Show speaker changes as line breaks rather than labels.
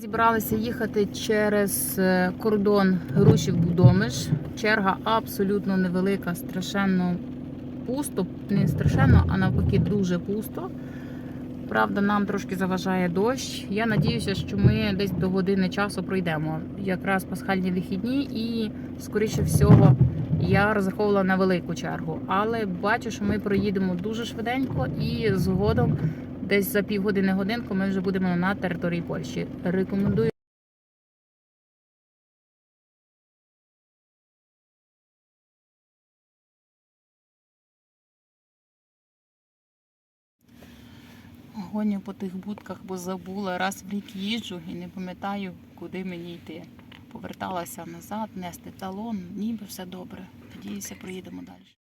Зібралися їхати через е, кордон Грушів Будомиш. Черга абсолютно невелика, страшенно пусто, не страшенно, а навпаки дуже пусто. Правда, нам трошки заважає дощ. Я надіюся, що ми десь до години часу пройдемо. Якраз пасхальні вихідні, і скоріше всього я розраховувала на велику чергу. Але бачу, що ми проїдемо дуже швиденько і згодом десь за півгодини годинку ми вже будемо на території Польщі. Рекомендую. Гоню по тих будках, бо забула раз в рік їжджу і не пам'ятаю, куди мені йти. Поверталася назад, нести талон, ніби все добре. Надіюся, проїдемо далі.